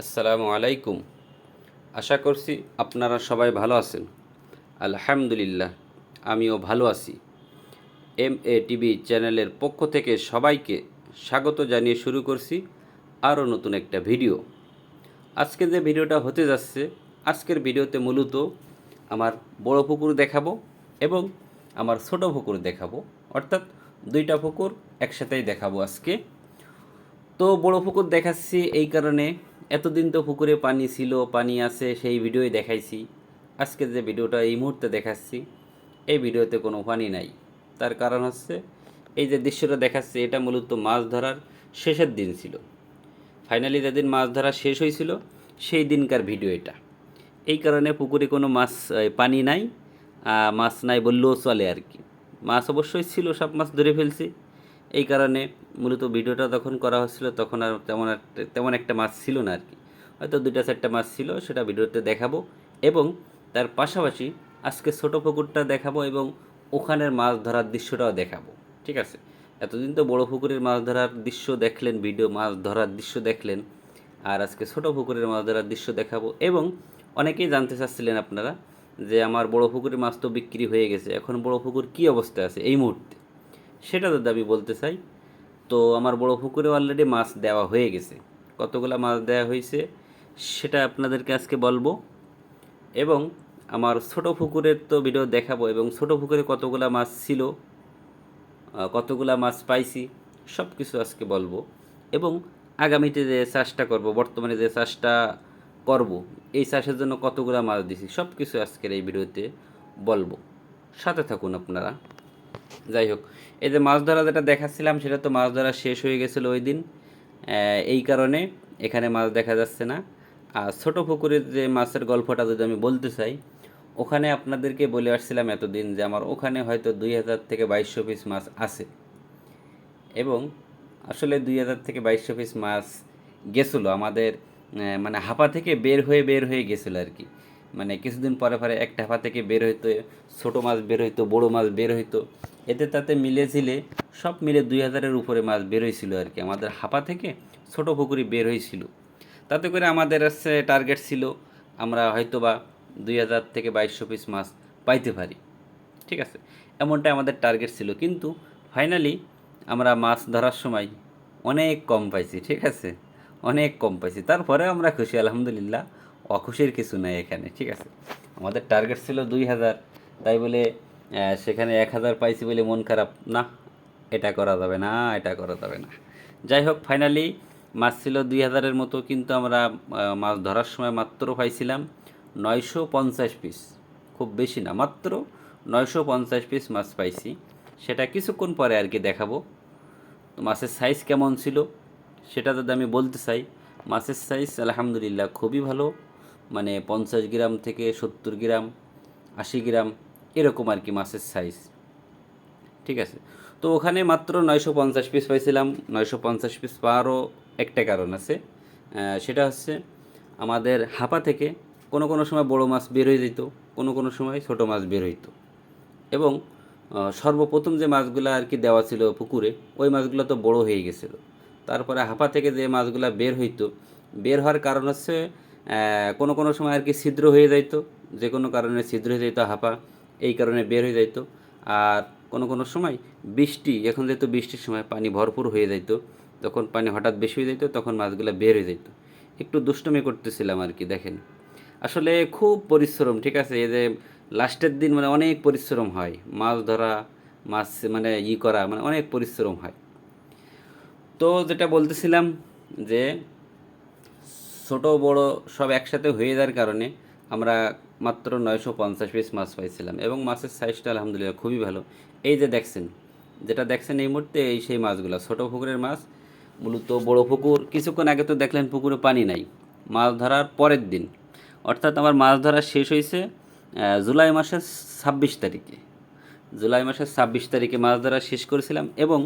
আসসালামু আলাইকুম। আশা করছি আপনারা সবাই ভালো আছেন। আলহামদুলিল্লাহ, আমিও ভালো আছি। এম এ টিভি চ্যানেলের পক্ষ থেকে সবাইকে স্বাগত জানিয়ে শুরু করছি আরও নতুন একটা ভিডিও। আজকে যে ভিডিওটা হতে যাচ্ছে, আজকের ভিডিওতে মূলত আমার বড় পুকুর দেখাবো এবং আমার ছোট পুকুর দেখাবো। অর্থাৎ দুইটা পুকুর একসাথেই দেখাবো আজকে। তো বড় পুকুর দেখাচ্ছি এই কারণে এতদিন তো পুকুরে পানি ছিল, পানি আছে, সেই ভিডিওই দেখাইছি। আজকে যে ভিডিওটা এই মুহূর্তে দেখাচ্ছি, এই ভিডিওতে কোনো পানি নাই। তার কারণ হচ্ছে, এই যে দৃশ্যটা দেখাচ্ছে, এটা মূলত মাছ ধরার শেষের দিন ছিল। ফাইনালি যেদিন মাছ ধরা শেষ হয়েছিল, সেই দিনকার ভিডিও এটা। এই কারণে পুকুরে কোনো মাছ পানি নাই মাছ নাই বললেও চলে আর কি। মাছ অবশ্যই ছিল, সব মাছ ধরে ফেলছি। এই কারণে মূলত ভিডিওটা তখন করা হচ্ছিল তখন আর তেমন তেমন একটা মাছ ছিল না আর কি। হয়তো দুইটা চারটা মাছ ছিল, সেটা ভিডিওতে দেখাবো। এবং তার পাশাপাশি আজকে ছোট পুকুরটা দেখাবো এবং ওখানের মাছ ধরার দৃশ্যটাও দেখাবো, ঠিক আছে? এতদিন তো বড় পুকুরের মাছ ধরার দৃশ্য দেখলেন, ভিডিও মাছ ধরার দৃশ্য দেখলেন, আর আজকে ছোট পুকুরের মাছ ধরার দৃশ্য দেখাবো। এবং অনেকেই জানতে চাচ্ছিলেন আপনারা যে আমার বড় পুকুরের মাছ তো বিক্রি হয়ে গেছে, এখন বড় পুকুর কী অবস্থায় আছে এই মুহূর্তে? সেটা তো আমি বলতে চাই। তো আমার বড় পুকুরে অলরেডি মাছ দেওয়া হয়ে গেছে। কতগুলো মাছ দেওয়া হয়েছে সেটা আপনাদেরকে আজকে বলব। এবং আমার ছোট পুকুরের তো ভিডিও দেখাবো এবং ছোট পুকুরে কতগুলা মাছ ছিল কতগুলা মাছ পাইছি সব কিছু আজকে বলব। এবং আগামীতে যে চাষটা করব, বর্তমানে যে চাষটা করব, এই চাষের জন্য কতগুলো মাছ দিছি সব কিছু আজকের এই ভিডিওতে বলব। সাথে থাকুন আপনারা। যাই হোক, এই যে মাছ ধরা যেটা দেখাচ্ছিলাম, সেটা তো মাছ ধরা শেষ হয়ে গেছিল ওই দিন। এই কারণে এখানে মাছ দেখা যাচ্ছে না। আর ছোটো পুকুরের যে মাছের গল্পটা যদি আমি বলতে চাই, ওখানে আপনাদেরকে বলে আসছিলাম এতদিন যে আমার ওখানে হয়তো দুই হাজার থেকে বাইশশো পিস মাছ আছে। এবং আসলে দুই হাজার থেকে বাইশশো পিস মাছ গেছিল, আমাদের মানে হাপা থেকে বের হয়ে বের হয়ে গেছিল আর কি। কিছুদিন পরে পরে একটা হাপা থেকে বের হইতো, ছোটো মাছ বের হইতো, বড়ো মাছ বের হইতো। এতে তাতে মিলে ঝিলে সব মিলে দুই হাজারের উপরে মাছ বের হয়েছিল আর কি। আমাদের হাপা থেকে ছোট পুকুরি বের হয়েছিল তাতে করে আমাদের হচ্ছে টার্গেট ছিল আমরা হয়তোবা দুই হাজার থেকে বাইশশো পিস মাছ পাইতে পারি। ঠিক আছে? এমনটাই আমাদের টার্গেট ছিল। কিন্তু ফাইনালি আমরা মাছ ধরার সময় অনেক কম পাইছি। ঠিক আছে? অনেক কম পাইছি। তারপরে আমরা খুশি, আলহামদুলিল্লাহ। অখুশির কিছু নাই এখানে, ঠিক আছে? আমাদের টার্গেট ছিল দুই হাজার, তাই বলে সেখানে এক হাজার পাইছি বলে মন খারাপ। না, এটা করা যাবে না, এটা করা যাবে না। যাই হোক ফাইনালি মাছ ছিল দুই হাজারের মতো, কিন্তু আমরা মাছ ধরার সময় মাত্র পাইছিলাম নয়শো পঞ্চাশ পিস খুব বেশি না, মাত্র নয়শো পঞ্চাশ পিস মাছ পাইছি। সেটা কিছুক্ষণ পরে আর কি দেখাবো। তো মাছের সাইজ কেমন ছিল, সেটা যদি আমি বলতে চাই, মাছের সাইজ আলহামদুলিল্লাহ খুবই ভালো। মানে পঞ্চাশ গ্রাম থেকে সত্তর গ্রাম, আশি গ্রাম, এরকম আর কি মাছের সাইজ ঠিক আছে? তো ওখানে মাত্র নয়শো পঞ্চাশ পিস পাইছিলাম। নয়শো পঞ্চাশ পিস পাওয়ারও একটা কারণ আছে। সেটা হচ্ছে আমাদের হাপা থেকে কোনো কোনো সময় বড় মাছ বের হয়ে যেত, কোনো কোনো সময় ছোট মাছ বের হইতো। এবং সর্বপ্রথম যে মাছগুলো আর কি দেওয়া ছিল পুকুরে, ওই মাছগুলো তো বড় হয়ে গেছিল। তারপরে হাপা থেকে যে মাছগুলো বের হইতো, বের হওয়ার কারণ হচ্ছে কোনো কোনো সময় আর কি ছিদ্র হয়ে যাইত, যে কোনো কারণে ছিদ্র হয়ে যাইতো, হাঁপা, এই কারণে বের হয়ে যাইতো। আর কোনো কোনো সময় বৃষ্টি, এখন যেহেতু বৃষ্টির সময় পানি ভরপুর হয়ে যাইতো, তখন পানি হঠাৎ বেশি হয়ে যাইতো, তখন মাছগুলো বের হয়ে যাইতো। একটু দুষ্টমি করতেছিলাম আর কি, দেখেন। আসলে খুব পরিশ্রম, ঠিক আছে? এই যে লাস্টের দিন মানে অনেক পরিশ্রম হয়, মাছ ধরা, মাছ মানে ই করা মানে অনেক পরিশ্রম হয়। তো যেটা বলতেছিলাম যে ছোট বড় সব একসাথে হয়ে যাওয়ার কারণে আমরা মাত্র নয়শো পঞ্চাশ পিস মাছ পাইছিলাম এবং মাছের সাইজটা আলহামদুলিল্লাহ খুবই ভালো। এই যে দেখছেন, যেটা দেখছেন এই মুহূর্তে এই সেই মাছগুলো, ছোট পুকুরের মাছ, মূলত বড় পুকুর। কিছুক্ষণ আগে তো দেখলেন পুকুরে পানি নাই, মাছ ধরার পরের দিন। অর্থাৎ আমার মাছ ধরা শেষ হয়েছে জুলাই মাসের ছাব্বিশ তারিখে। জুলাই মাসের ছাব্বিশ তারিখে মাছ ধরা শেষ করেছিলাম এবং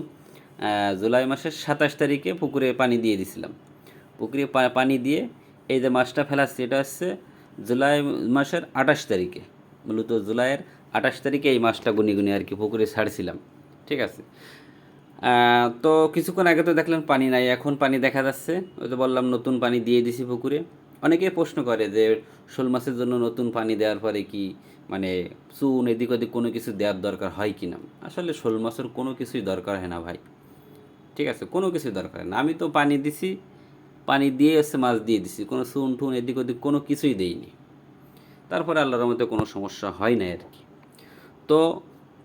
জুলাই মাসের সাতাশ তারিখে পুকুরে পানি দিয়ে দিছিলাম। পুকুরে পানি দিয়ে এই যে মাছটা ফেলাচ্ছি, এটা হচ্ছে জুলাই মাসের আঠাশ তারিখে। মূলত জুলাইয়ের আঠাশ তারিখে এই মাছটা গুনি গুনি আর কি পুকুরে ছাড়ছিলাম। ঠিক আছে? তো কিছুক্ষণ আগে তো দেখলেন পানি নাই, এখন পানি দেখা যাচ্ছে। ওই তো বললাম, নতুন পানি দিয়ে দিছি পুকুরে। অনেকে প্রশ্ন করে যে শোল মাছের জন্য নতুন পানি দেওয়ার পরে কি মানে চুন এদিক ওদিক কোনো কিছু দেওয়ার দরকার হয় কি না? আসলে শোল মাছের কোনো কিছুই দরকার হয় না ভাই। ঠিক আছে? কোনো কিছুই দরকার হয় না। আমি তো পানি দিছি পানি দিয়ে এসে মাছ দিয়ে দিছি। কোনো চুন টুন এদিক ওদিক কোনো কিছুই দেইনি। তারপরে আল্লাহর মধ্যে কোনো সমস্যা হয় না আর কি। তো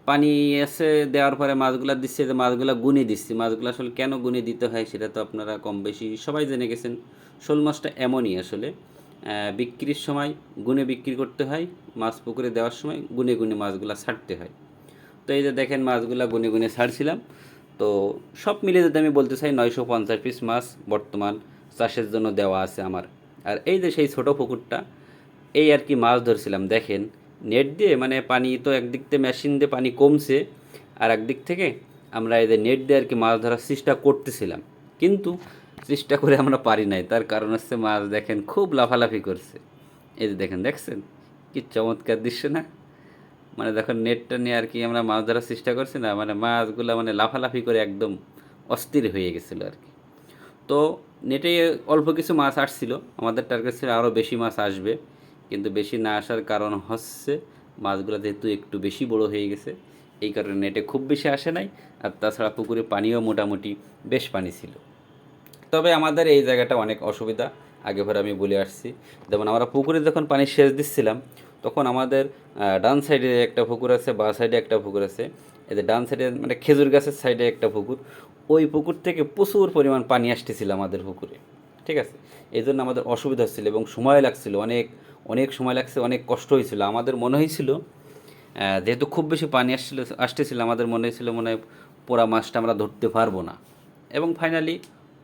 পানি এসে দেওয়ার পরে মাছগুলো দিচ্ছে যে মাছগুলো গুনে দিচ্ছি মাছগুলো আসলে কেন গুনে দিতে হয় সেটা তো আপনারা কম বেশি সবাই জেনে গেছেন। শোল মাছটা এমনই আসলে বিক্রির সময় গুনে বিক্রি করতে হয়, মাছ পুকুরে দেওয়ার সময় গুনে গুনে মাছগুলো ছাড়তে হয়। তো এই যে দেখেন মাছগুলো গুনে গুনে ছাড়ছিলাম। তো সব মিলে যদি আমি বলতে চাই নয়শো পঞ্চাশ পিস মাছ বর্তমান চাষের জন্য দেওয়া আছে আমার। আর এই যে সেই ছোট পুকুরটা, এই আর কি মাছ ধরছিলাম, দেখেন। নেট দিয়ে মানে পানি তো একদিক থেকে মেশিন দিয়ে পানি কমছে, আর একদিক থেকে আমরা এই যে নেট দিয়ে আর কি মাছ ধরার চেষ্টা করতেছিলাম। কিন্তু চেষ্টা করে আমরা পারি নাই, তার কারণ হচ্ছে মাছ দেখেন খুব লাফালাফি করছে। এই যে দেখেন, দেখছেন? কি চমৎকার দৃশ্য না? মানে দেখো, নেটটা নিয়ে আর কি আমরা মাছ ধরার চেষ্টা করছি না মানে মাছগুলো মানে লাফালাফি করে একদম অস্থির হয়ে গেছিল আর কি। তো নেটে অল্প কিছু মাছ আসছিল। আমাদের টার্গেট ছিল আরও বেশি মাছ আসবে। কিন্তু বেশি না আসার কারণ হচ্ছে মাছগুলো যেহেতু একটু বেশি বড় হয়ে গেছে, এই কারণে নেটে খুব বেশি আসে নাই। আর তাছাড়া পুকুরে পানিও মোটামুটি বেশ পানি ছিল। তবে আমাদের এই জায়গাটা অনেক অসুবিধা, আগে পরে আমি বলে আসছি। যেমন আমরা পুকুরে যখন পানি সেচ দিচ্ছিলাম, তখন আমাদের ডান সাইডে একটা পুকুর আছে, বা সাইডে একটা পুকুর আছে। যে ডান সাইডে মানে খেজুর গাছের সাইডে একটা পুকুর। ওই পুকুর থেকে প্রচুর পরিমাণ পানি আসতেছিল আমাদের পুকুরে, ঠিক আছে? এই জন্য আমাদের অসুবিধা হচ্ছিল এবং সময় লাগছিল, অনেক অনেক সময় লাগছে, অনেক কষ্ট হয়েছিল। আমাদের মনে হয়েছিল যেহেতু খুব বেশি পানি আসছিল, আসতেছিল, আমাদের মনে হয়েছিল মনে হয় পোড়া মাছটা আমরা ধরতে পারব না। এবং ফাইনালি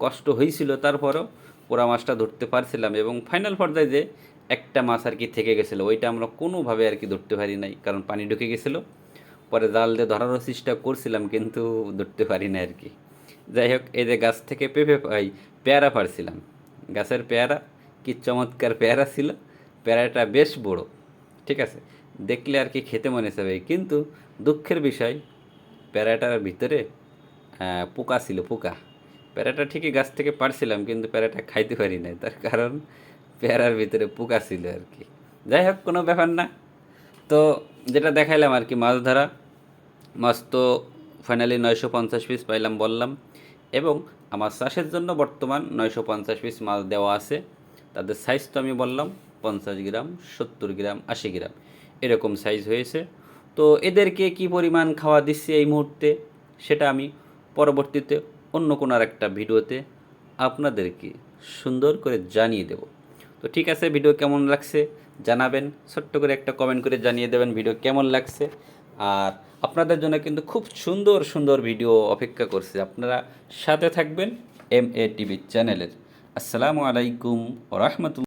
কষ্ট হয়েছিল, তারপরও পোড়া মাছটা ধরতে পারছিলাম এবং ফাইনাল পর্যায়ে যে একটা মাছ আর কি থেকে গেছিল, ওইটা আমরা কোনোভাবে আর কি ধরতে পারি নাই, কারণ পানি ঢুকে গেছিল। পরে জাল দিয়ে ধরারও চেষ্টা করছিলাম, কিন্তু ধরতে পারি না আর কি। যাই হোক, এই যে গাছ থেকে পেঁপে পাই পেয়ারা পারছিলাম গাছের পেয়ারা, কি চমৎকার পেয়ারা ছিল। পেয়ারাটা বেশ বড়, ঠিক আছে? দেখলে আর কি খেতে মনে চাবে। কিন্তু দুঃখের বিষয়, প্যারাটার ভিতরে পোকা ছিল, পোকা। প্যারাটা ঠিকই গাছ থেকে পারছিলাম কিন্তু প্যারাটা খাইতে পারি নাই। তার কারণ পেয়ারার ভিতরে পোকা ছিল আর কি। যাই হোক, কোনো ব্যাপার না। তো যেটা দেখাইলাম আর কি মাছ ধরা, মাছ তো ফাইনালি নয়শো পঞ্চাশ পিস পাইলাম, বললাম। এবং আমার চাষের জন্য বর্তমান নয়শো পঞ্চাশ পিস মাছ দেওয়া আছে। তাদের সাইজ তো আমি বললাম, পঞ্চাশ গ্রাম, সত্তর গ্রাম, আশি গ্রাম, এরকম সাইজ হয়েছে। তো এদেরকে কি পরিমাণ খাওয়া দিচ্ছি এই মুহূর্তে, সেটা আমি পরবর্তীতে অন্য কোনো আর একটা ভিডিওতে আপনাদেরকে সুন্দর করে জানিয়ে দেব। তো ঠিক আছে, ভিডিও কেমন লাগছে জানাবেন, ছোট্ট করে একটা কমেন্ট করে জানিয়ে দেবেন ভিডিও কেমন লাগছে। আর আপনাদের জন্য কিন্তু খুব সুন্দর সুন্দর ভিডিও অপেক্ষা করছে। আপনারা সাথে থাকবেন এম এ টিভি চ্যানেলের আসসালামু আলাইকুম রহমতুল্লাহ।